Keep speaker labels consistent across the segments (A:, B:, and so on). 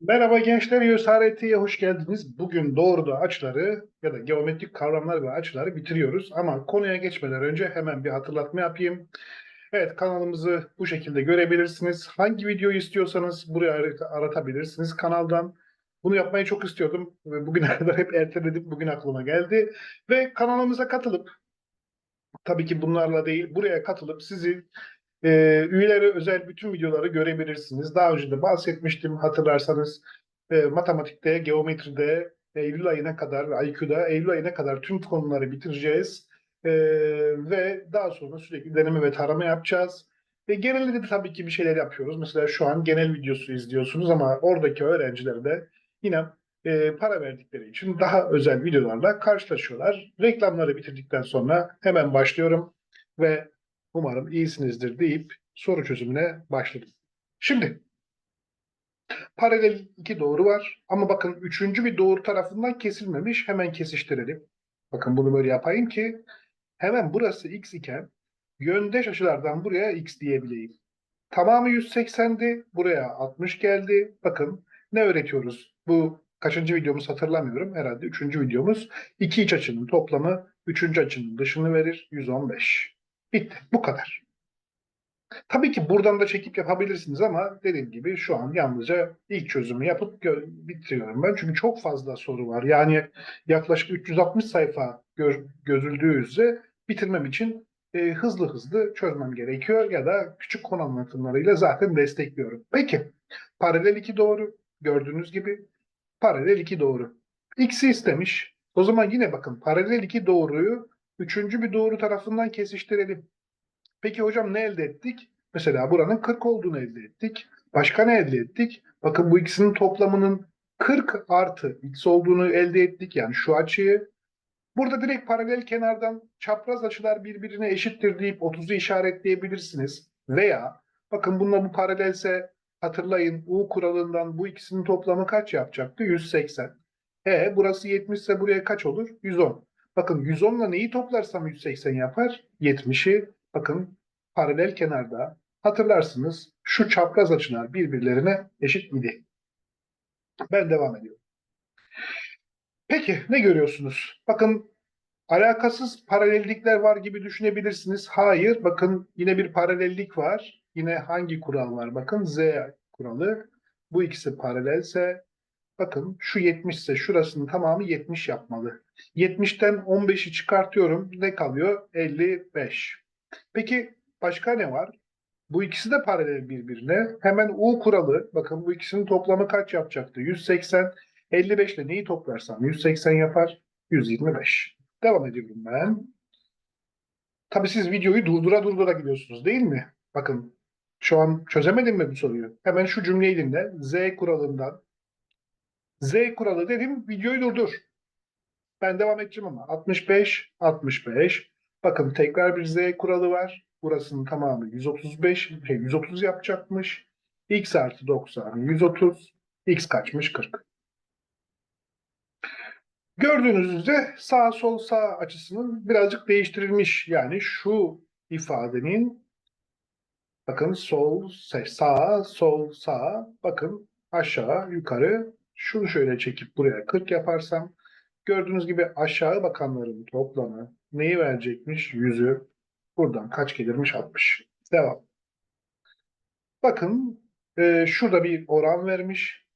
A: Merhaba gençler, YÖSART'ye hoş geldiniz. Bugün doğruda açıları ya da geometrik kavramlar ve açıları bitiriyoruz. Ama konuya geçmeden önce hemen bir hatırlatma yapayım. Evet, kanalımızı bu şekilde görebilirsiniz. Hangi videoyu istiyorsanız buraya arat- aratabilirsiniz kanaldan. Bunu yapmayı çok istiyordum ve bugüne kadar hep erteledim. Bugün aklıma geldi. Ve kanalımıza katılıp, tabii ki bunlarla değil, buraya katılıp sizi e, üyelere özel bütün videoları görebilirsiniz. Daha önce de bahsetmiştim hatırlarsanız e, matematikte, geometride Eylül ayına kadar, IQ'da Eylül ayına kadar tüm konuları bitireceğiz. E, ve daha sonra sürekli deneme ve tarama yapacağız. Ve genelde de tabii ki bir şeyler yapıyoruz. Mesela şu an genel videosu izliyorsunuz ama oradaki öğrenciler de yine e, para verdikleri için daha özel videolarla karşılaşıyorlar. Reklamları bitirdikten sonra hemen başlıyorum ve Umarım iyisinizdir deyip soru çözümüne başladım. Şimdi paralel iki doğru var ama bakın üçüncü bir doğru tarafından kesilmemiş. Hemen kesiştirelim. Bakın bunu böyle yapayım ki hemen burası x iken yöndeş açılardan buraya x diyebileyim. Tamamı 180'di. Buraya 60 geldi. Bakın ne öğretiyoruz? Bu kaçıncı videomuz hatırlamıyorum. Herhalde üçüncü videomuz. İki iç açının toplamı üçüncü açının dışını verir. 115. Bitti. Bu kadar. Tabii ki buradan da çekip yapabilirsiniz ama dediğim gibi şu an yalnızca ilk çözümü yapıp bitiriyorum ben. Çünkü çok fazla soru var. Yani yaklaşık 360 sayfa gö- gözüldüğü üzere bitirmem için e, hızlı hızlı çözmem gerekiyor ya da küçük konu anlatımlarıyla zaten destekliyorum. Peki paralel 2 doğru gördüğünüz gibi paralel 2 doğru. X'i istemiş. O zaman yine bakın paralel 2 doğruyu üçüncü bir doğru tarafından kesiştirelim. Peki hocam ne elde ettik? Mesela buranın 40 olduğunu elde ettik. Başka ne elde ettik? Bakın bu ikisinin toplamının 40 artı x olduğunu elde ettik. Yani şu açıyı. Burada direkt paralel kenardan çapraz açılar birbirine eşittir deyip 30'u işaretleyebilirsiniz. Veya bakın bununla bu paralelse hatırlayın U kuralından bu ikisinin toplamı kaç yapacaktı? 180. E burası 70 ise buraya kaç olur? 110. Bakın 110 ile neyi toplarsam 180 yapar? 70'i bakın paralel kenarda hatırlarsınız şu çapraz açılar birbirlerine eşit idi. Ben devam ediyorum. Peki ne görüyorsunuz? Bakın alakasız paralellikler var gibi düşünebilirsiniz. Hayır bakın yine bir paralellik var. Yine hangi kural var? Bakın Z kuralı. Bu ikisi paralelse bakın şu 70 ise şurasının tamamı 70 yapmalı. 70'ten 15'i çıkartıyorum. Ne kalıyor? 55. Peki başka ne var? Bu ikisi de paralel birbirine. Hemen U kuralı. Bakın bu ikisinin toplamı kaç yapacaktı? 180. 55 ile neyi toplarsam 180 yapar. 125. Devam ediyorum ben. Tabii siz videoyu durdura durdura gidiyorsunuz değil mi? Bakın şu an çözemedim mi bu soruyu? Hemen şu cümleyi dinle. Z kuralından. Z kuralı dedim videoyu durdur. Ben devam edeceğim ama 65, 65. Bakın tekrar bir Z kuralı var. Burasının tamamı 135, şey 130 yapacakmış. X artı 90, 130. X kaçmış? 40. Gördüğünüz üzere sağ sol sağ açısının birazcık değiştirilmiş. Yani şu ifadenin bakın sol sağ sol sağ bakın aşağı yukarı şunu şöyle çekip buraya 40 yaparsam gördüğünüz gibi aşağı bakanların toplamı neyi verecekmiş? Yüzü. Buradan kaç gelirmiş? 60. Devam. Bakın e, şurada bir oran vermiş.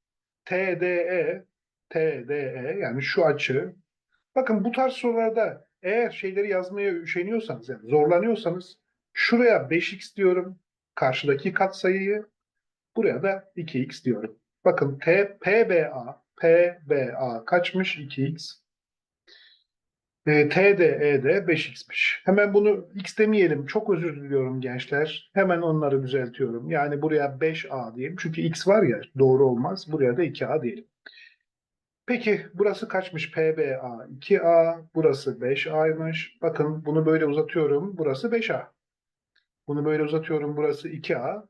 A: TDE TDE yani şu açı. Bakın bu tarz sorularda eğer şeyleri yazmaya üşeniyorsanız yani zorlanıyorsanız şuraya 5x diyorum. Karşıdaki katsayıyı buraya da 2x diyorum. Bakın T, PBA PBA kaçmış? 2x. E, TDE de 5x'miş. Hemen bunu x demeyelim. Çok özür diliyorum gençler. Hemen onları düzeltiyorum. Yani buraya 5a diyelim. Çünkü x var ya doğru olmaz. Buraya da 2a diyelim. Peki burası kaçmış? PBA 2A, burası 5A'ymış. Bakın bunu böyle uzatıyorum. Burası 5A. Bunu böyle uzatıyorum. Burası 2A.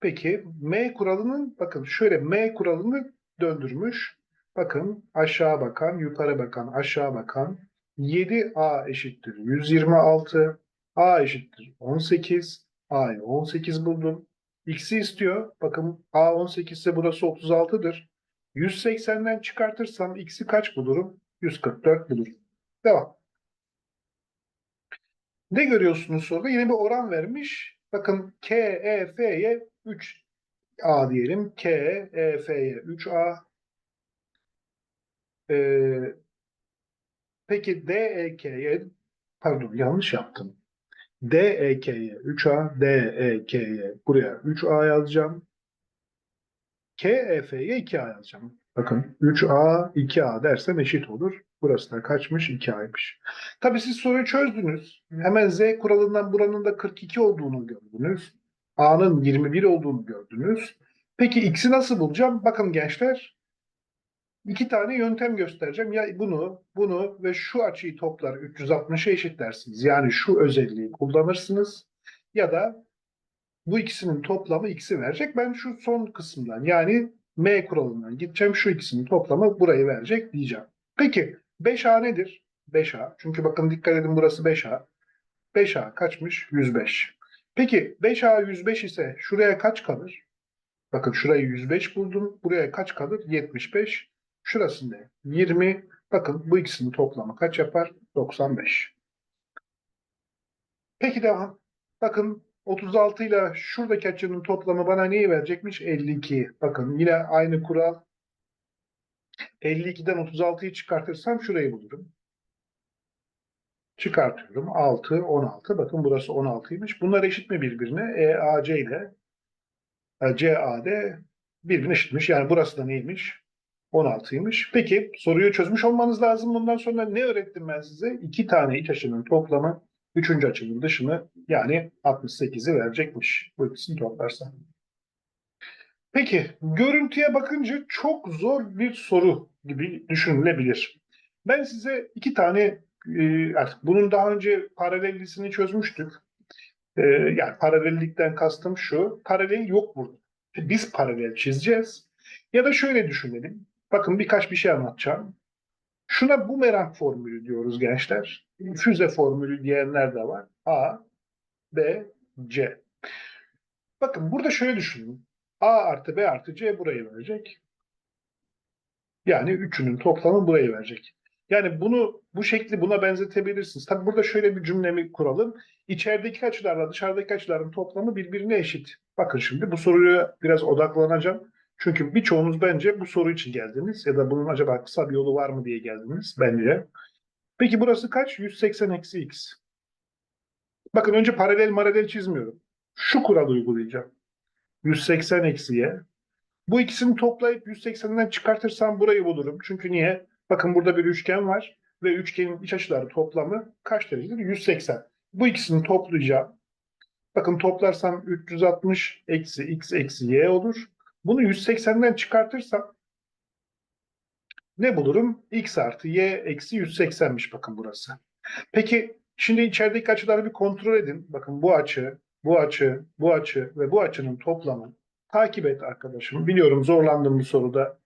A: Peki M kuralının bakın şöyle M kuralını döndürmüş. Bakın aşağı bakan, yukarı bakan, aşağı bakan 7A eşittir 126. A eşittir 18. A'yı 18 buldum. X'i istiyor. Bakın A 18 ise burası 36'dır. 180'den çıkartırsam x'i kaç bulurum? 144 bulurum. Devam. Ne görüyorsunuz soruda? Yine bir oran vermiş. Bakın K, E, F'ye 3A diyelim. K, E, F'ye 3A. Ee, peki D, E, K'ye pardon yanlış yaptım. D, E, K'ye 3A, D, E, K'ye buraya 3A yazacağım. K, E, F'ye 2A yazacağım. Bakın 3A, 2A dersem eşit olur. Burası da kaçmış? 2A'ymış. Tabii siz soruyu çözdünüz. Hemen Z kuralından buranın da 42 olduğunu gördünüz. A'nın 21 olduğunu gördünüz. Peki X'i nasıl bulacağım? Bakın gençler. iki tane yöntem göstereceğim. Ya bunu, bunu ve şu açıyı toplar 360'a eşitlersiniz. Yani şu özelliği kullanırsınız. Ya da bu ikisinin toplamı X'i verecek. Ben şu son kısımdan yani M kuralından gideceğim. Şu ikisinin toplamı burayı verecek diyeceğim. Peki 5A nedir? 5A. Çünkü bakın dikkat edin burası 5A. 5A kaçmış? 105. Peki 5A 105 ise şuraya kaç kalır? Bakın şurayı 105 buldum. Buraya kaç kalır? 75. Şurası ne? 20. Bakın bu ikisinin toplamı kaç yapar? 95. Peki devam. Bakın 36 ile şuradaki açının toplamı bana neyi verecekmiş? 52. Bakın yine aynı kural. 52'den 36'yı çıkartırsam şurayı bulurum. Çıkartıyorum. 6, 16. Bakın burası 16'ymış. Bunlar eşit mi birbirine? E, AC ile e, CAD birbirine eşitmiş. Yani burası da neymiş? 16'ymış. Peki soruyu çözmüş olmanız lazım. Bundan sonra ne öğrettim ben size? İki tane iç açının toplamı üçüncü açının dışını yani 68'i verecekmiş. Bu ikisini toplarsa. Peki görüntüye bakınca çok zor bir soru gibi düşünülebilir. Ben size iki tane e, bunun daha önce paralellisini çözmüştük. E, yani paralellikten kastım şu. Paralel yok burada. Biz paralel çizeceğiz. Ya da şöyle düşünelim. Bakın birkaç bir şey anlatacağım. Şuna bumerang formülü diyoruz gençler. Füze formülü diyenler de var. A, B, C. Bakın burada şöyle düşünün. A artı B artı C burayı verecek. Yani üçünün toplamı burayı verecek. Yani bunu bu şekli buna benzetebilirsiniz. Tabi burada şöyle bir cümlemi kuralım. İçerideki açılarla dışarıdaki açıların toplamı birbirine eşit. Bakın şimdi bu soruya biraz odaklanacağım. Çünkü birçoğunuz bence bu soru için geldiniz ya da bunun acaba kısa bir yolu var mı diye geldiniz bence. Peki burası kaç? 180 eksi x. Bakın önce paralel maralel çizmiyorum. Şu kuralı uygulayacağım. 180 eksiye. Bu ikisini toplayıp 180'den çıkartırsam burayı bulurum. Çünkü niye? Bakın burada bir üçgen var ve üçgenin iç açıları toplamı kaç derecedir? 180. Bu ikisini toplayacağım. Bakın toplarsam 360 eksi x eksi y olur. Bunu 180'den çıkartırsam ne bulurum? x artı y eksi 180'miş bakın burası. Peki şimdi içerideki açıları bir kontrol edin. Bakın bu açı, bu açı, bu açı ve bu açının toplamı. Takip et arkadaşım. Biliyorum zorlandım bu soruda.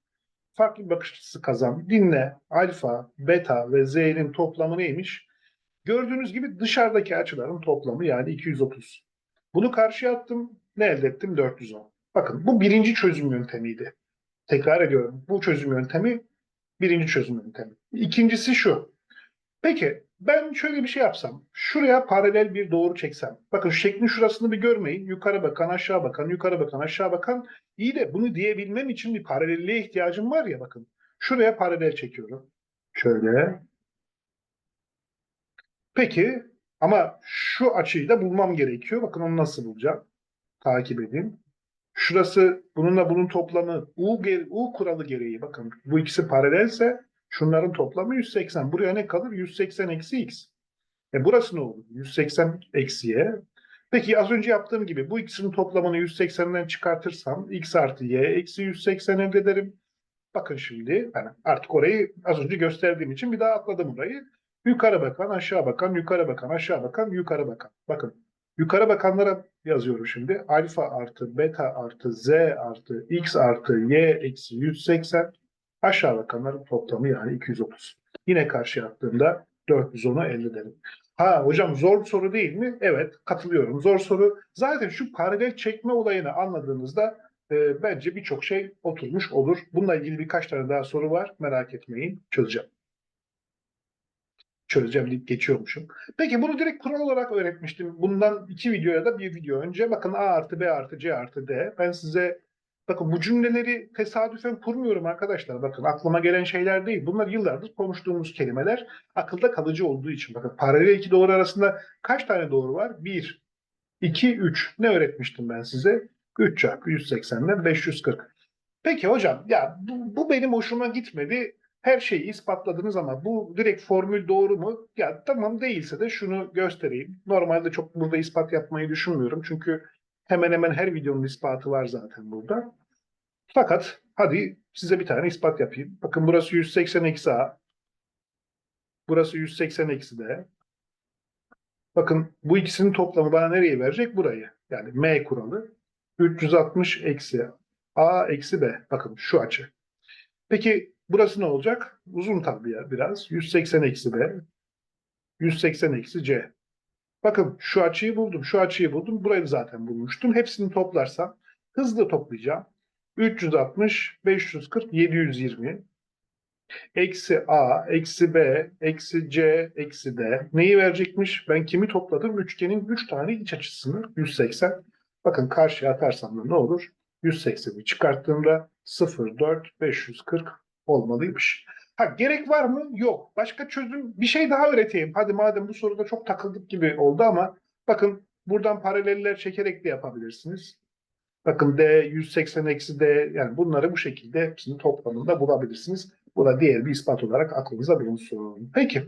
A: Farklı bir bakış açısı kazan. Dinle. Alfa, beta ve z'nin toplamı neymiş? Gördüğünüz gibi dışarıdaki açıların toplamı yani 230. Bunu karşıya attım. Ne elde ettim? 410. Bakın bu birinci çözüm yöntemiydi. Tekrar ediyorum. Bu çözüm yöntemi birinci çözüm yöntemi. İkincisi şu. Peki ben şöyle bir şey yapsam. Şuraya paralel bir doğru çeksem. Bakın şeklin şurasını bir görmeyin. Yukarı bakan, aşağı bakan, yukarı bakan, aşağı bakan. İyi de bunu diyebilmem için bir paralelliğe ihtiyacım var ya bakın. Şuraya paralel çekiyorum. Şöyle. Peki ama şu açıyı da bulmam gerekiyor. Bakın onu nasıl bulacağım? Takip edin. Şurası bununla bunun toplamı U, U kuralı gereği bakın bu ikisi paralelse şunların toplamı 180. Buraya ne kalır? 180 eksi x. E burası ne olur? 180 eksiye. Peki az önce yaptığım gibi bu ikisinin toplamını 180'den çıkartırsam x artı y eksi 180 elde ederim. Bakın şimdi yani artık orayı az önce gösterdiğim için bir daha atladım orayı. Yukarı bakan, aşağı bakan, yukarı bakan, aşağı bakan, yukarı bakan. Bakın Yukarı bakanlara yazıyorum şimdi. Alfa artı beta artı z artı x artı y eksi 180. Aşağı bakanların toplamı yani 230. Yine karşı attığımda 410'u elde ederim. Ha hocam zor soru değil mi? Evet katılıyorum. Zor soru. Zaten şu paralel çekme olayını anladığınızda e, bence birçok şey oturmuş olur. Bununla ilgili birkaç tane daha soru var. Merak etmeyin. Çözeceğim. Çözeceğim deyip geçiyormuşum. Peki bunu direkt kural olarak öğretmiştim. Bundan iki video ya da bir video önce. Bakın A artı B artı C artı D. Ben size bakın bu cümleleri tesadüfen kurmuyorum arkadaşlar. Bakın aklıma gelen şeyler değil. Bunlar yıllardır konuştuğumuz kelimeler. Akılda kalıcı olduğu için. Bakın paralel iki doğru arasında kaç tane doğru var? 1, 2, 3. Ne öğretmiştim ben size? 3 çarpı 180'den 540. Peki hocam ya bu, bu benim hoşuma gitmedi. Her şeyi ispatladınız ama bu direkt formül doğru mu? Ya tamam değilse de şunu göstereyim. Normalde çok burada ispat yapmayı düşünmüyorum. Çünkü hemen hemen her videonun ispatı var zaten burada. Fakat hadi size bir tane ispat yapayım. Bakın burası 180 eksi A. Burası 180 eksi D. Bakın bu ikisinin toplamı bana nereye verecek? Burayı. Yani M kuralı. 360 eksi A eksi B. Bakın şu açı. Peki burası ne olacak? Uzun tabii ya biraz. 180 eksi B. 180 eksi C. Bakın şu açıyı buldum, şu açıyı buldum. Burayı zaten bulmuştum. Hepsini toplarsam hızlı toplayacağım. 360, 540, 720. Eksi A, eksi B, eksi C, eksi D. Neyi verecekmiş? Ben kimi topladım? Üçgenin 3 tane iç açısını 180. Bakın karşıya atarsam da ne olur? 180'i çıkarttığımda 0, 4, 540 olmalıymış. Ha, gerek var mı? Yok. Başka çözüm bir şey daha öğreteyim. Hadi madem bu soruda çok takıldık gibi oldu ama bakın buradan paraleller çekerek de yapabilirsiniz. Bakın D 180 eksi D yani bunları bu şekilde hepsinin toplamında bulabilirsiniz. Bu da diğer bir ispat olarak aklınıza bulunsun. Peki.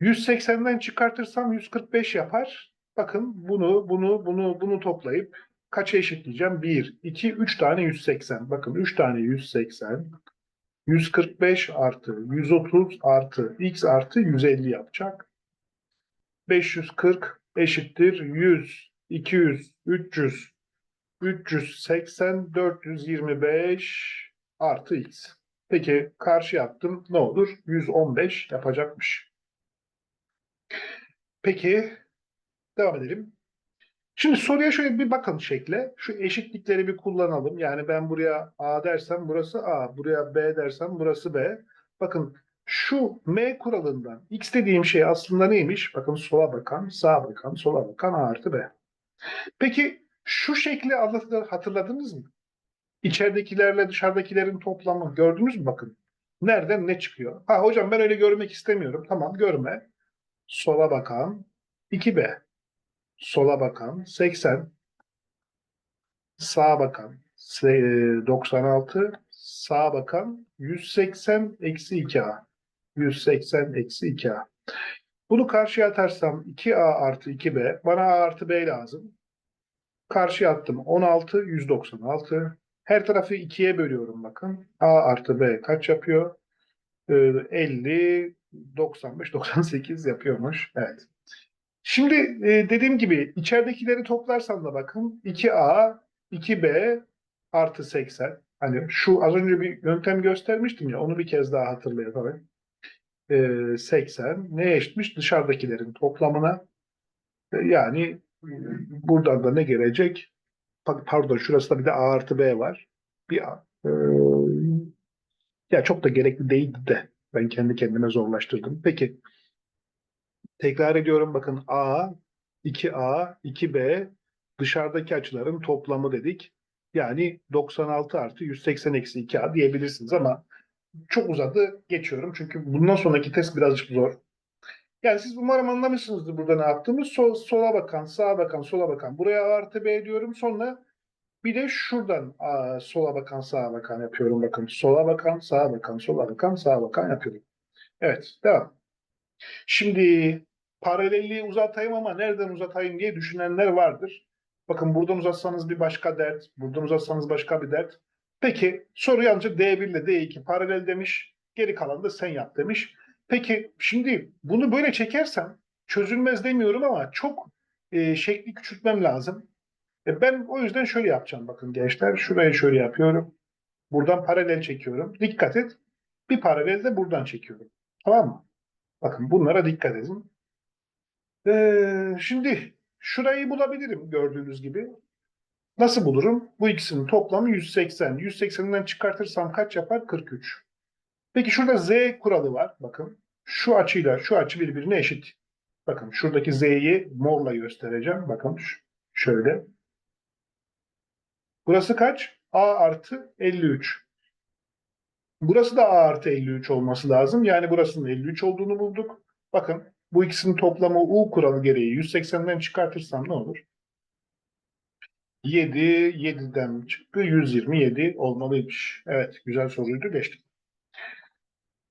A: 180'den çıkartırsam 145 yapar. Bakın bunu, bunu, bunu, bunu toplayıp kaça eşitleyeceğim? 1, 2, 3 tane 180. Bakın 3 tane 180. 145 artı 130 artı x artı 150 yapacak. 540 eşittir 100, 200, 300, 380, 425 artı x. Peki karşı yaptım ne olur? 115 yapacakmış. Peki devam edelim. Şimdi soruya şöyle bir bakın şekle. Şu eşitlikleri bir kullanalım. Yani ben buraya A dersem burası A, buraya B dersem burası B. Bakın şu M kuralından X dediğim şey aslında neymiş? Bakın sola bakan, sağa bakan, sola bakan A artı B. Peki şu şekli hatırladınız mı? İçeridekilerle dışarıdakilerin toplamı gördünüz mü bakın? Nereden ne çıkıyor? Ha hocam ben öyle görmek istemiyorum. Tamam görme. Sola bakan 2B. Sola bakan 80. Sağa bakan se- 96. Sağa bakan 180 eksi 2A. 180 eksi 2A. Bunu karşıya atarsam 2A artı 2B. Bana A artı B lazım. Karşıya attım 16, 196. Her tarafı 2'ye bölüyorum bakın. A artı B kaç yapıyor? Ee, 50, 95, 98 yapıyormuş. Evet. Şimdi e, dediğim gibi içeridekileri toplarsam da bakın 2A, 2B artı 80. Hani şu az önce bir yöntem göstermiştim ya onu bir kez daha hatırlayalım. Ee, 80 ne eşitmiş? Dışarıdakilerin toplamına. Ee, yani e, buradan da ne gelecek? Pa- Pardon şurası da bir de A artı B var. Bir A. Ee, ya çok da gerekli değildi de ben kendi kendime zorlaştırdım. Peki tekrar ediyorum bakın A, 2A, 2B dışarıdaki açıların toplamı dedik. Yani 96 artı 180 eksi 2A diyebilirsiniz ama çok uzadı geçiyorum. Çünkü bundan sonraki test birazcık zor. Yani siz umarım anlamışsınızdır burada ne yaptığımız. Sol, sola bakan, sağa bakan, sola bakan. Buraya A artı B diyorum. Sonra bir de şuradan aa, sola bakan, sağa bakan yapıyorum. Bakın sola bakan, sağa bakan, sola bakan, sağa bakan yapıyorum. Evet, devam. Şimdi paralelliği uzatayım ama nereden uzatayım diye düşünenler vardır. Bakın buradan uzatsanız bir başka dert, buradan uzatsanız başka bir dert. Peki soru yalnızca D1 ile D2 paralel demiş, geri kalanı da sen yap demiş. Peki şimdi bunu böyle çekersem çözülmez demiyorum ama çok e, şekli küçültmem lazım. E ben o yüzden şöyle yapacağım bakın gençler. Şurayı şöyle yapıyorum. Buradan paralel çekiyorum. Dikkat et. Bir paralel de buradan çekiyorum. Tamam mı? Bakın bunlara dikkat edin. Ee, şimdi şurayı bulabilirim gördüğünüz gibi. Nasıl bulurum? Bu ikisinin toplamı 180. 180'den çıkartırsam kaç yapar? 43. Peki şurada z kuralı var. Bakın şu açıyla şu açı birbirine eşit. Bakın şuradaki z'yi morla göstereceğim. Bakın şöyle. Burası kaç? a artı 53. Burası da a artı 53 olması lazım. Yani burasının 53 olduğunu bulduk. Bakın bu ikisinin toplamı u kuralı gereği 180'den çıkartırsam ne olur? 7, 7'den çıktı 127 olmalıymış. Evet güzel soruydu geçtik.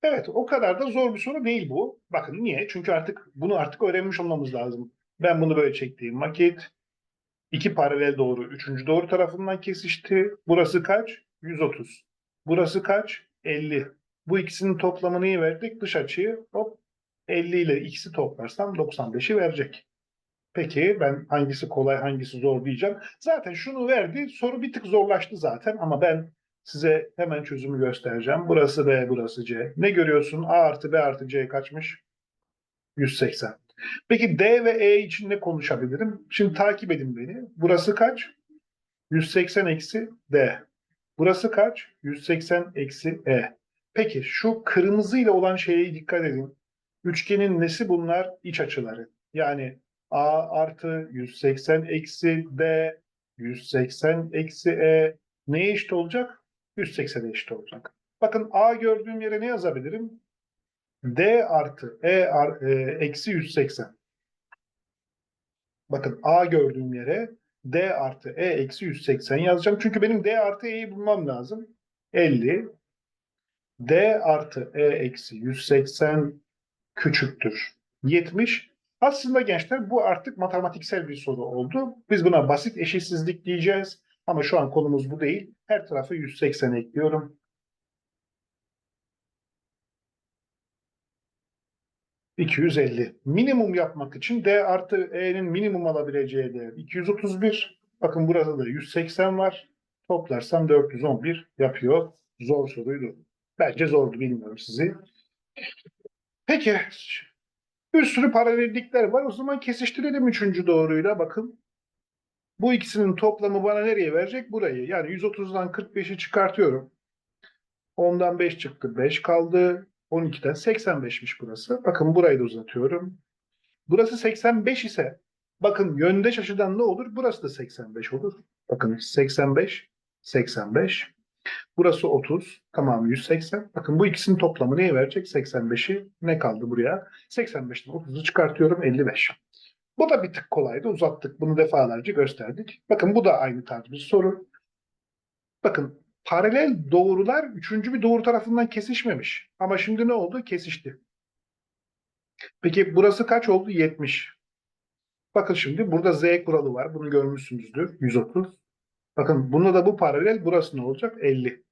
A: Evet o kadar da zor bir soru değil bu. Bakın niye? Çünkü artık bunu artık öğrenmiş olmamız lazım. Ben bunu böyle çektiğim vakit iki paralel doğru üçüncü doğru tarafından kesişti. Burası kaç? 130. Burası kaç? 50. Bu ikisinin toplamını verdik. Dış açıyı hop 50 ile ikisi toplarsam 95'i verecek. Peki ben hangisi kolay hangisi zor diyeceğim. Zaten şunu verdi. Soru bir tık zorlaştı zaten ama ben size hemen çözümü göstereceğim. Burası B, burası C. Ne görüyorsun? A artı B artı C kaçmış? 180. Peki D ve E için ne konuşabilirim? Şimdi takip edin beni. Burası kaç? 180 eksi D. Burası kaç? 180 eksi E. Peki şu kırmızı ile olan şeye dikkat edin. Üçgenin nesi bunlar? İç açıları. Yani A artı 180 eksi D, 180 eksi E neye eşit olacak? 180'e eşit olacak. Bakın A gördüğüm yere ne yazabilirim? D artı E e, eksi 180. Bakın A gördüğüm yere D artı E eksi 180 yazacağım. Çünkü benim D artı E'yi bulmam lazım. 50 D artı E eksi 180 küçüktür. 70. Aslında gençler bu artık matematiksel bir soru oldu. Biz buna basit eşitsizlik diyeceğiz. Ama şu an konumuz bu değil. Her tarafı 180 ekliyorum. 250. Minimum yapmak için D artı E'nin minimum alabileceği değer 231. Bakın burada da 180 var. Toplarsam 411 yapıyor. Zor soruydu. Bence zordu bilmiyorum sizi. Peki. Bir sürü paralellikler var. O zaman kesiştirelim üçüncü doğruyla. Bakın. Bu ikisinin toplamı bana nereye verecek? Burayı. Yani 130'dan 45'i çıkartıyorum. 10'dan 5 çıktı. 5 kaldı. 12'den 85'miş burası. Bakın burayı da uzatıyorum. Burası 85 ise bakın yöndeş açıdan ne olur? Burası da 85 olur. Bakın 85, 85. Burası 30. Tamam 180. Bakın bu ikisinin toplamı neye verecek? 85'i. Ne kaldı buraya? 85'ten 30'u çıkartıyorum 55. Bu da bir tık kolaydı. Uzattık. Bunu defalarca gösterdik. Bakın bu da aynı tarz bir soru. Bakın paralel doğrular üçüncü bir doğru tarafından kesişmemiş. Ama şimdi ne oldu? Kesişti. Peki burası kaç oldu? 70. Bakın şimdi burada Z kuralı var. Bunu görmüşsünüzdür. 130. Bakın bunda da bu paralel. Burası ne olacak? 50.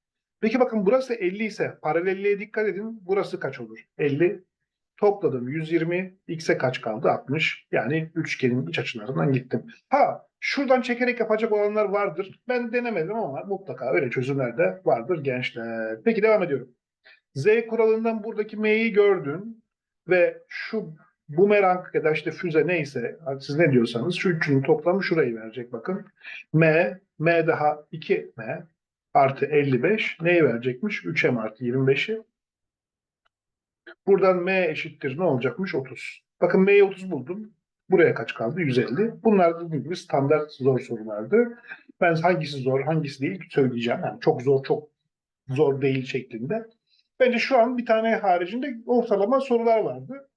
A: Peki bakın burası 50 ise paralelliğe dikkat edin. Burası kaç olur? 50. Topladım 120. X'e kaç kaldı? 60. Yani üçgenin iç açılarından gittim. Ha şuradan çekerek yapacak olanlar vardır. Ben denemedim ama mutlaka öyle çözümler de vardır gençler. Peki devam ediyorum. Z kuralından buradaki M'yi gördün ve şu bumerang ya da işte füze neyse siz ne diyorsanız şu üçünün toplamı şurayı verecek bakın. M, M daha 2M artı 55 neyi verecekmiş? 3M artı 25'i. Buradan M eşittir ne olacakmış? 30. Bakın M'yi 30 buldum. Buraya kaç kaldı? 150. Bunlar dediğim gibi standart zor sorulardı. Ben hangisi zor, hangisi değil söyleyeceğim. Yani çok zor, çok zor değil şeklinde. Bence şu an bir tane haricinde ortalama sorular vardı.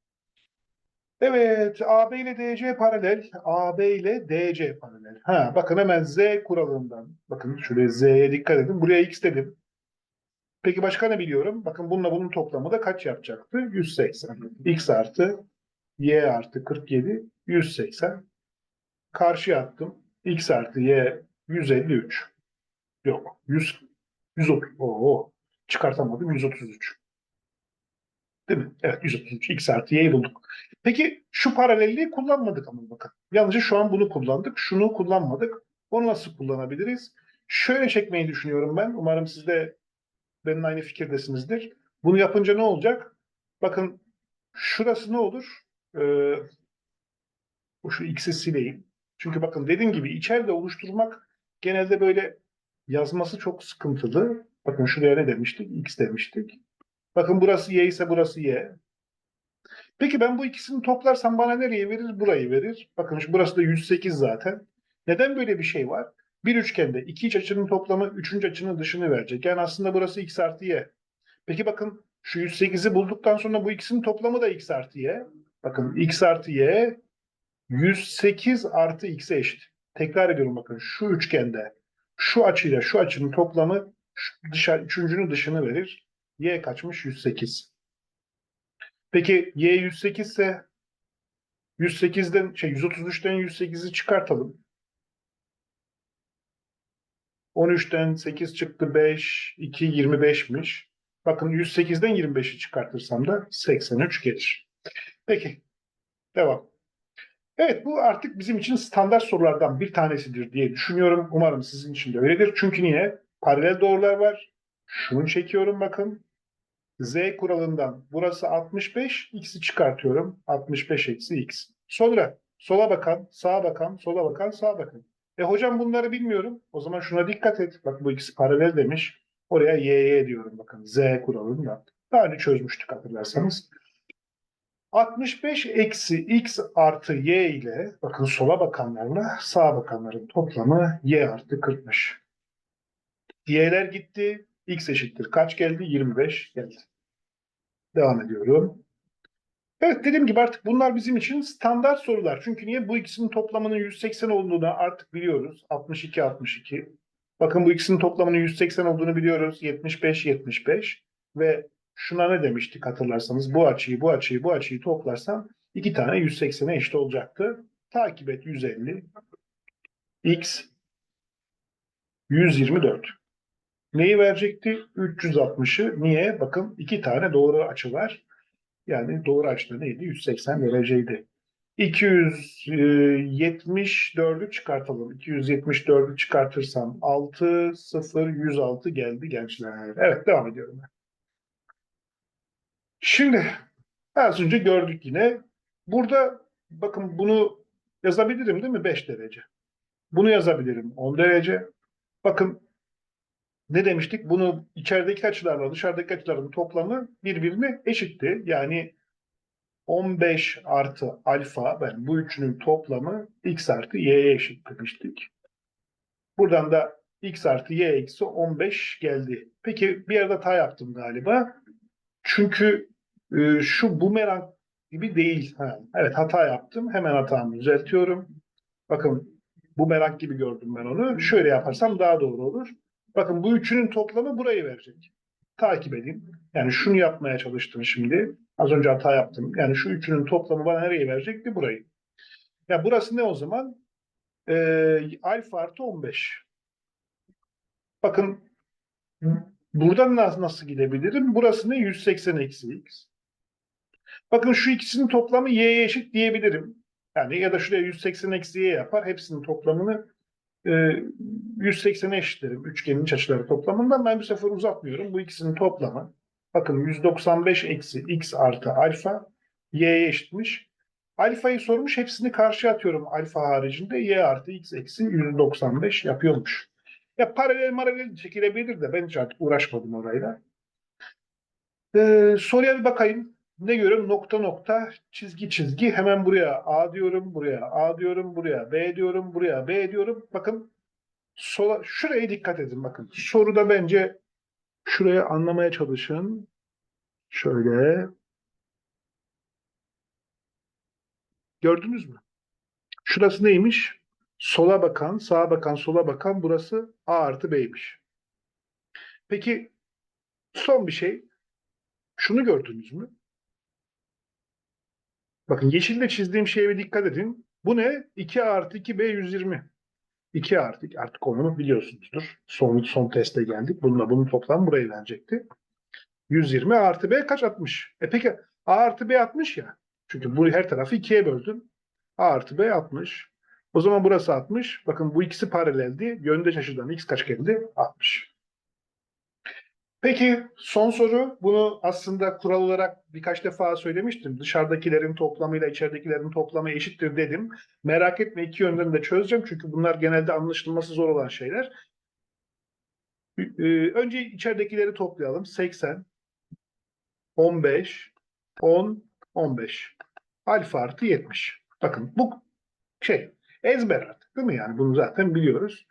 A: Evet, AB ile DC paralel, AB ile DC paralel. Ha, bakın hemen Z kuralından, bakın şuraya Z'ye dikkat edin. Buraya X dedim. Peki başka ne biliyorum? Bakın bununla bunun toplamı da kaç yapacaktı? 180. X artı Y artı 47, 180. Karşıya attım. X artı Y 153. Yok, 100, 130. Oo, çıkartamadım 133. Değil mi? Evet 133. X artı Y'yi bulduk. Peki şu paralelliği kullanmadık ama bakın. Yalnızca şu an bunu kullandık. Şunu kullanmadık. Onu nasıl kullanabiliriz? Şöyle çekmeyi düşünüyorum ben. Umarım siz de benimle aynı fikirdesinizdir. Bunu yapınca ne olacak? Bakın şurası ne olur? Ee, şu x'i sileyim. Çünkü bakın dediğim gibi içeride oluşturmak genelde böyle yazması çok sıkıntılı. Bakın şuraya ne demiştik? X demiştik. Bakın burası Y ise burası Y. Peki ben bu ikisini toplarsam bana nereye verir? Burayı verir. Bakın şu burası da 108 zaten. Neden böyle bir şey var? Bir üçgende iki iç açının toplamı üçüncü açının dışını verecek. Yani aslında burası x artı y. Peki bakın şu 108'i bulduktan sonra bu ikisinin toplamı da x artı y. Bakın x artı y 108 artı x'e eşit. Tekrar ediyorum bakın şu üçgende şu açıyla şu açının toplamı dışarı, üçüncünün dışını verir. Y kaçmış? 108. Peki y 108 ise 108'den şey 133'ten 108'i çıkartalım. 13'ten 8 çıktı 5, 2 25'miş. Bakın 108'den 25'i çıkartırsam da 83 gelir. Peki. Devam. Evet bu artık bizim için standart sorulardan bir tanesidir diye düşünüyorum. Umarım sizin için de öyledir. Çünkü niye? Paralel doğrular var. Şunu çekiyorum bakın. Z kuralından burası 65, x'i çıkartıyorum. 65 eksi x. Sonra sola bakan, sağa bakan, sola bakan, sağa bakın. E hocam bunları bilmiyorum. O zaman şuna dikkat et. Bak bu ikisi paralel demiş. Oraya y diyorum bakın. Z kuralından. Daha önce çözmüştük hatırlarsanız. 65 eksi x artı y ile bakın sola bakanlarla sağa bakanların toplamı y artı 40'mış. Y'ler gitti. X eşittir. Kaç geldi? 25 geldi. Devam ediyorum. Evet dediğim gibi artık bunlar bizim için standart sorular. Çünkü niye? Bu ikisinin toplamının 180 olduğunu artık biliyoruz. 62 62. Bakın bu ikisinin toplamının 180 olduğunu biliyoruz. 75 75 ve şuna ne demiştik hatırlarsanız bu açıyı bu açıyı bu açıyı toplarsam iki tane 180'e eşit olacaktı. Takip et 150 x 124. Neyi verecekti? 360'ı. Niye? Bakın iki tane doğru açı var. Yani doğru açıda neydi? 180 dereceydi. 274'ü çıkartalım. 274'ü çıkartırsam 6, 0, 106 geldi gençler. Evet devam ediyorum. Şimdi az önce gördük yine. Burada bakın bunu yazabilirim değil mi? 5 derece. Bunu yazabilirim 10 derece. Bakın ne demiştik? Bunu içerideki açılarla dışarıdaki açıların toplamı birbirine eşitti. Yani 15 artı alfa, yani bu üçünün toplamı x artı y'ye eşit demiştik. Buradan da x artı y eksi 15 geldi. Peki bir yerde hata yaptım galiba. Çünkü e, şu bumerang gibi değil. Ha, evet hata yaptım. Hemen hatamı düzeltiyorum. Bakın bumerang gibi gördüm ben onu. Şöyle yaparsam daha doğru olur. Bakın bu üçünün toplamı burayı verecek. Takip edin. Yani şunu yapmaya çalıştım şimdi. Az önce hata yaptım. Yani şu üçünün toplamı bana nereyi verecekti? Burayı. Ya burası ne o zaman? Ee, alfa artı 15. Bakın buradan nasıl, gidebilirim? Burası ne? 180 eksi x. Bakın şu ikisinin toplamı y'ye eşit diyebilirim. Yani ya da şuraya 180 eksi y yapar. Hepsinin toplamını e, 180'e eşitlerim. Üçgenin iç açıları toplamından ben bu sefer uzatmıyorum. Bu ikisinin toplamı. Bakın 195 eksi x artı alfa y'ye eşitmiş. Alfayı sormuş hepsini karşı atıyorum alfa haricinde y artı x eksi 195 yapıyormuş. Ya paralel maralel çekilebilir de ben hiç artık uğraşmadım orayla. Ee, soruya bir bakayım. Ne görüyorum? Nokta nokta, çizgi çizgi. Hemen buraya A diyorum, buraya A diyorum, buraya B diyorum, buraya B diyorum. Bakın sola, şuraya dikkat edin bakın. Soruda bence şuraya anlamaya çalışın. Şöyle. Gördünüz mü? Şurası neymiş? Sola bakan, sağa bakan, sola bakan burası A artı B'ymiş. Peki son bir şey. Şunu gördünüz mü? Bakın yeşille çizdiğim şeye bir dikkat edin. Bu ne? 2 artı 2B 120. 2 artı artık onu biliyorsunuzdur. Son, son teste geldik. Bununla bunun toplam buraya verecekti. 120 artı B kaç 60? E peki A artı B 60 ya. Çünkü bu her tarafı 2'ye böldüm. A artı B 60. O zaman burası 60. Bakın bu ikisi paraleldi. Yöndeş açıdan x kaç geldi? 60. Peki son soru. Bunu aslında kural olarak birkaç defa söylemiştim. Dışarıdakilerin toplamıyla içeridekilerin toplamı eşittir dedim. Merak etme iki yönden de çözeceğim. Çünkü bunlar genelde anlaşılması zor olan şeyler. Ee, Önce içeridekileri toplayalım. 80, 15, 10, 15. Alfa artı 70. Bakın bu şey ezber artık değil mi yani? Bunu zaten biliyoruz.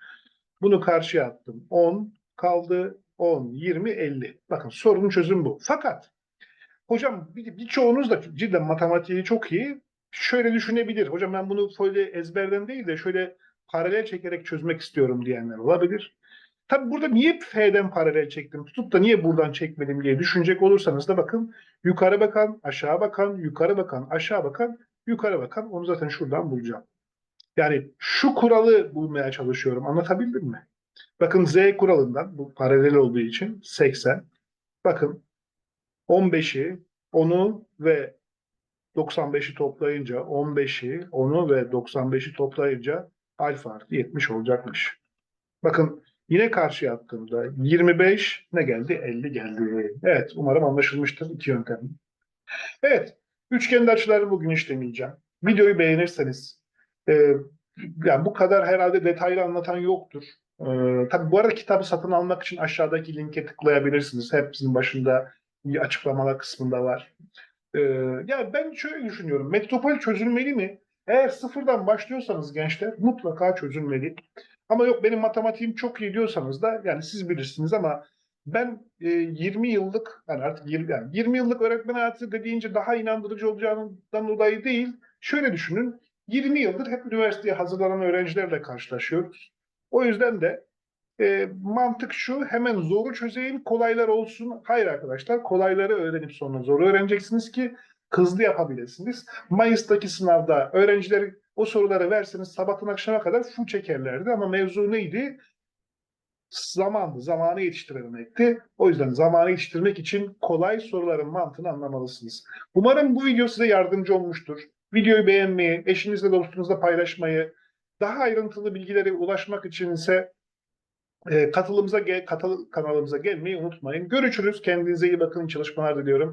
A: Bunu karşıya attım. 10 kaldı. 10, 20, 50. Bakın sorunun çözümü bu. Fakat hocam bir, birçoğunuz da cidden matematiği çok iyi. Şöyle düşünebilir. Hocam ben bunu böyle ezberden değil de şöyle paralel çekerek çözmek istiyorum diyenler olabilir. Tabi burada niye F'den paralel çektim, tutup da niye buradan çekmedim diye düşünecek olursanız da bakın yukarı bakan, aşağı bakan, yukarı bakan, aşağı bakan, yukarı bakan onu zaten şuradan bulacağım. Yani şu kuralı bulmaya çalışıyorum. Anlatabildim mi? Bakın Z kuralından bu paralel olduğu için 80. Bakın 15'i, 10'u ve 95'i toplayınca 15'i, 10'u ve 95'i toplayınca alfa artı 70 olacakmış. Bakın yine karşıya attığımda 25 ne geldi? 50 geldi. Evet umarım anlaşılmıştır iki yöntem. Evet üçgende açıları bugün işlemeyeceğim. Videoyu beğenirseniz e, yani bu kadar herhalde detaylı anlatan yoktur. Ee, tabii bu arada kitabı satın almak için aşağıdaki linke tıklayabilirsiniz. Hepsinin başında bir açıklamalar kısmında var. Ee, ya ben şöyle düşünüyorum. Metropol çözülmeli mi? Eğer sıfırdan başlıyorsanız gençler mutlaka çözülmeli. Ama yok benim matematiğim çok iyi diyorsanız da yani siz bilirsiniz ama ben e, 20 yıllık yani artık 20, yani 20 yıllık öğretmen hayatı dediğince daha inandırıcı olacağından dolayı değil. Şöyle düşünün. 20 yıldır hep üniversiteye hazırlanan öğrencilerle karşılaşıyoruz. O yüzden de e, mantık şu hemen zoru çözeyim kolaylar olsun. Hayır arkadaşlar kolayları öğrenip sonra zoru öğreneceksiniz ki hızlı yapabilirsiniz. Mayıs'taki sınavda öğrenciler o soruları verseniz sabahtan akşama kadar full çekerlerdi ama mevzu neydi? Zamandı, zamanı yetiştiremekti. O yüzden zamanı yetiştirmek için kolay soruların mantığını anlamalısınız. Umarım bu video size yardımcı olmuştur. Videoyu beğenmeyi, eşinizle dostunuzla paylaşmayı, daha ayrıntılı bilgilere ulaşmak için ise e, katılımıza gel, katıl kanalımıza gelmeyi unutmayın. Görüşürüz. Kendinize iyi bakın. Çalışmalar diliyorum.